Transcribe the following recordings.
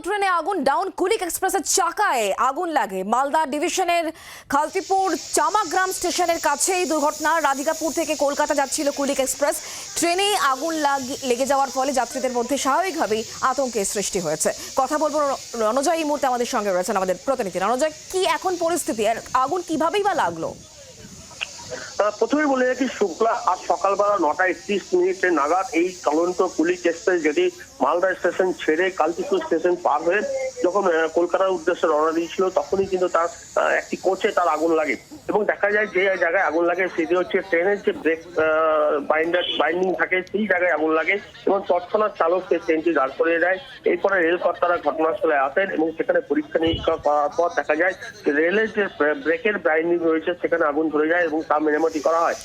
ট্রেনে আগুন, ডাউন কুলিক এক্সপ্রেসের চাকায় আগুন লাগে। মালদা ডিভিশনের খালতিপুর চামাগ্রাম স্টেশনের কাছে এই দুর্ঘটনা। রাধিকাপুর থেকে কলকাতা যাচ্ছিল কুলিক এক্সপ্রেস। ট্রেনে আগুন লাগি- যাওয়ার ফলে যাত্রীদের মধ্যে স্বাভাবিকভাবেই আতঙ্কের সৃষ্টি হয়েছে। কথা বলব রণজয় এই মুহূর্তে আমাদের সঙ্গে রয়েছেন আমাদের প্রতিনিধি। রণজয়, কি এখন পরিস্থিতি? আর আগুন কিভাবেই বা লাগল? প্রথমে বলে রাখি শুক্লা আজ সকালবেলা নটা একত্রিশ মিনিটে নাগাদ এই চলন্ত পুলিশ এক্সপ্রেস যেটি মালদা স্টেশন ছেড়ে কালকিপুর স্টেশন পার হয়ে যখন কলকাতার উদ্দেশ্যে রওনা দিয়েছিল, তখনই কিন্তু তার একটি কোচে তার আগুন লাগে। এবং দেখা যায় যে জায়গায় আগুন লাগে, সেটি হচ্ছে ট্রেনের যে ব্রেক বাইন্ডার, বাইন্ডিং থাকে, সেই জায়গায় আগুন লাগে এবং তৎক্ষণাৎ চালক সেই ট্রেনটি দাঁড় করিয়ে দেয়। এরপরে রেল কর্তারা ঘটনাস্থলে আসেন এবং সেখানে পরীক্ষা নিরীক্ষা করার পর দেখা যায় রেলের যে ব্রেকের বাইন্ডিং রয়েছে, সেখানে আগুন ধরে যায় এবং তা মেরামতি করা হয়।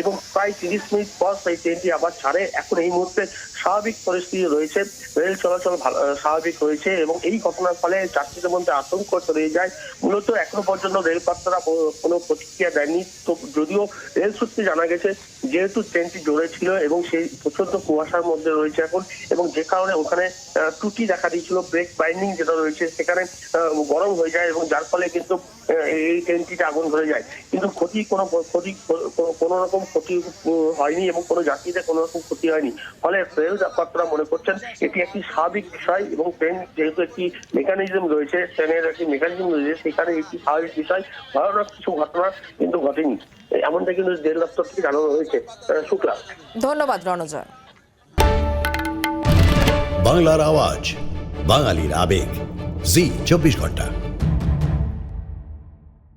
এবং প্রায় তিরিশ মিনিট পর সেই ট্রেনটি আবার ছাড়ে। এখন এই মুহূর্তে স্বাভাবিক পরিস্থিতি রয়েছে। রেল চলাচল স্বাভাবিক রয়েছে এবং এই ঘটনার ফলে যাত্রীদের মধ্যে আতঙ্ক ছড়িয়ে যায়। মূলত এখনও পর্যন্ত রেল কর্তারা কোনো প্রতিক্রিয়া দেয়নি। তো যদিও রেল সূত্রে জানা গেছে, যেহেতু ট্রেনটি জোরে ছিল এবং সেই প্রচণ্ড কুয়াশার মধ্যে রয়েছে এখন এবং যে কারণে ওখানে ত্রুটি দেখা দিয়েছিল, ব্রেক বাইন্ডিং যেটা রয়েছে সেখানে গরম হয়ে যায় এবং যার ফলে কিন্তু এই ট্রেনটিতে আগুন ধরে যায়। কিন্তু ক্ষতি কোনো ক্ষতি কোনো- কোনো রকম ক্ষতি হয়নি এবং কোনো যাত্রীদের কোনো রকম ক্ষতি হয়নি। ফলে রেল কর্তারা মনে করছেন এটি একটি স্বাভাবিক বিষয় এবং ট্রেন যেহেতু একটি মেকানিজম রয়েছে ট্রেনের একটি মেকানিজম রয়েছে সেখানে একটি স্বাভাবিক বিষয়। ভয়ানক কিছু ঘটনা কিন্তু ঘটেনি। এমনটা কিন্তু রেল দপ্তর থেকে জানানো হয়েছে। আহ, শুক্লা। ধন্যবাদ রণজয়। বাংলার আওয়াজ বাঙালির আবেগ। জি চব্বিশ ঘণ্টা।